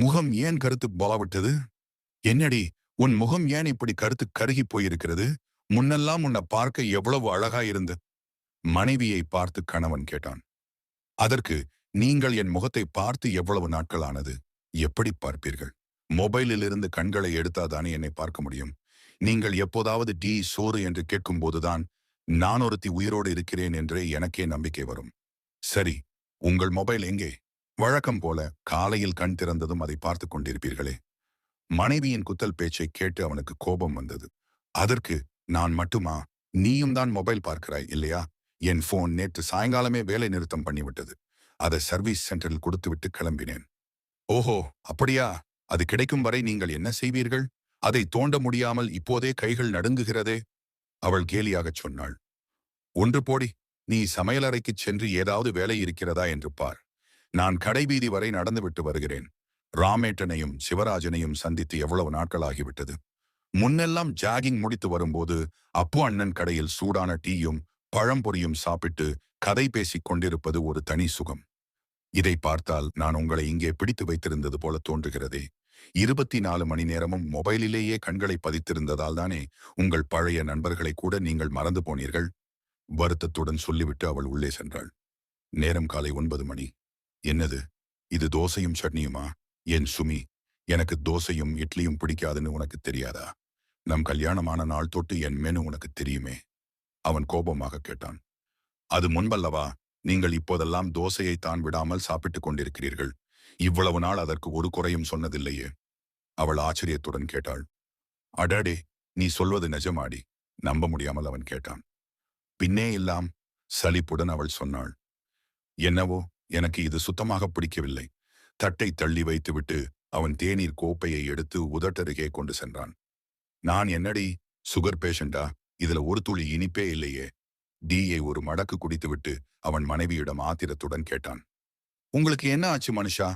முகம் ஏன் கருத்து போலவிட்டது? என்னடி உன் முகம் ஏன் இப்படி கருத்து கருகி போயிருக்கிறது? முன்னெல்லாம் உன்னை பார்க்க எவ்வளவு அழகா இருந்து மனைவியை பார்த்து கணவன் கேட்டான். அதற்கு நீங்கள் என் முகத்தை பார்த்து எவ்வளவு நாட்கள் ஆனது எப்படி பார்ப்பீர்கள்? மொபைலிலிருந்து கண்களை எடுத்தாதானே என்னை பார்க்க முடியும்? நீங்கள் எப்போதாவது டீ சோறு என்று கேட்கும்போதுதான் நான் ஒருத்தி உயிரோடு இருக்கிறேன் என்றே எனக்கே நம்பிக்கை வரும். சரி உங்கள் மொபைல் எங்கே? வழக்கம் போல காலையில் கண் திறந்ததும் அதை பார்த்து கொண்டிருப்பீர்களே. மனைவியின் குத்தல் பேச்சை கேட்டு அவனுக்கு கோபம் வந்தது. அதற்கு நான் மட்டுமா? நீயும் தான் மொபைல் பார்க்கிறாய் இல்லையா? என் போன் நேற்று சாயங்காலமே வேலை நிறுத்தம் பண்ணிவிட்டது. அதை சர்வீஸ் சென்டரில் கொடுத்துவிட்டு கிளம்பினேன். ஓஹோ அப்படியா? அது கிடைக்கும் வரை நீங்கள் என்ன செய்வீர்கள்? அதை தோண்ட முடியாமல் இப்போதே கைகள் நடுங்குகிறதே? அவள் கேலியாகச் சொன்னாள். ஒன்று போடி நீ சமையலறைக்குச் சென்று ஏதாவது வேலை இருக்கிறதா? என்று பார். நான் கடைவீதி வரை நடந்துவிட்டு வருகிறேன். ராமேட்டனையும் சிவராஜனையும் சந்தித்து எவ்வளவு நாட்களாகிவிட்டது. முன்னெல்லாம் ஜாகிங் முடித்து வரும்போது அப்பு அண்ணன் கடையில் சூடான டீயும் பழம்பொரியும் சாப்பிட்டு கதை பேசிக் கொண்டிருப்பது ஒரு தனி சுகம். இதை பார்த்தால் நான் உங்களை இங்கே பிடித்து வைத்திருந்தது போல தோன்றுகிறதே. இருபத்தி நாலு மணி நேரமும் மொபைலிலேயே கண்களை பதித்திருந்ததால் தானே உங்கள் பழைய நண்பர்களை கூட நீங்கள் மறந்து போனீர்கள்? வருத்தத்துடன் சொல்லிவிட்டு அவள் உள்ளே சென்றாள். நேரம் காலை ஒன்பது மணி. என்னது? இது தோசையும் சட்னியுமா? என் சுமி எனக்கு தோசையும் இட்லியும் பிடிக்காதுன்னு உனக்கு தெரியாதா? நம் கல்யாணமான நாள் தொட்டு என் மெனு உனக்கு தெரியுமே? அவன் கோபமாக கேட்டான். அது முன்பல்லவா? நீங்கள் இப்போதெல்லாம் தோசையை தான் விடாமல் சாப்பிட்டுக் கொண்டிருக்கிறீர்கள். இவ்வளவு நாள் அதற்கு ஒரு குறையும் சொன்னதில்லையே. அவள் ஆச்சரியத்துடன் கேட்டாள். அடடே நீ சொல்வது நிஜமாடி நம்ப முடியாமல் அவன் கேட்டான். பின்னே எல்லாம் சலிப்புடன் அவள் சொன்னாள். என்னவோ எனக்கு இது சுத்தமாக பிடிக்கவில்லை. தட்டை தள்ளி வைத்துவிட்டு அவன் தேநீர் கோப்பையை எடுத்து உதட்டருகே கொண்டு சென்றான். நான் என்னடி? சுகர் பேஷண்டா? இதுல ஒரு துளி இனிப்பே இல்லையே. டீயை ஒரு மடக்கு குடித்துவிட்டு அவன் மனைவியிடம் ஆத்திரத்துடன் கேட்டான். உங்களுக்கு என்ன ஆச்சு மனுஷா?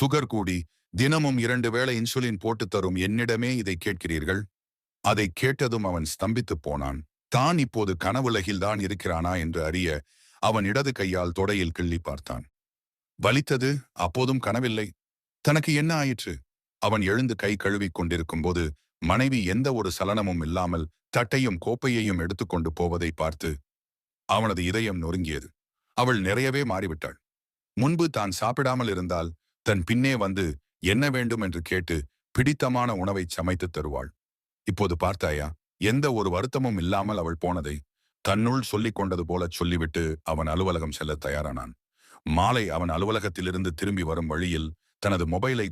சுகர் கூடி தினமும் இரண்டு வேளை இன்சுலின் போட்டு தரும் என்னிடமே இதை கேட்கிறீர்கள்? அதை கேட்டதும் அவன் ஸ்தம்பித்துப் போனான். தான் இப்போது கனவுலகில்தான் இருக்கிறானா? என்று அறிய அவன் இடது கையால் தொடையில் கிள்ளி பார்த்தான். வலித்தது அப்போதும் கனவில்லை. தனக்கு என்ன ஆயிற்று? அவன் எழுந்து கை கழுவிக் கொண்டிருக்கும் போது மனைவி எந்த ஒரு சலனமும் இல்லாமல் தட்டையும் கோப்பையையும் எடுத்துக்கொண்டு போவதை பார்த்து அவனது இதயம் நொறுங்கியது. அவள் நிறையவே மாறிவிட்டாள். முன்பு தான் சாப்பிடாமல் இருந்தால் தன் பின்னே வந்து என்ன வேண்டும் என்று கேட்டு பிடித்தமான உணவை சமைத்து தருவாள். இப்போது பார்த்தாயா எந்த ஒரு வருத்தமும் இல்லாமல் அவள் போனதை தன்னுள் சொல்லிக் கொண்டது போல சொல்லிவிட்டு அவன் அலுவலகம் செல்ல தயாரானான். மாலை அவன் அலுவலகத்திலிருந்து திரும்பி வரும் வழியில் தனது மொபைலை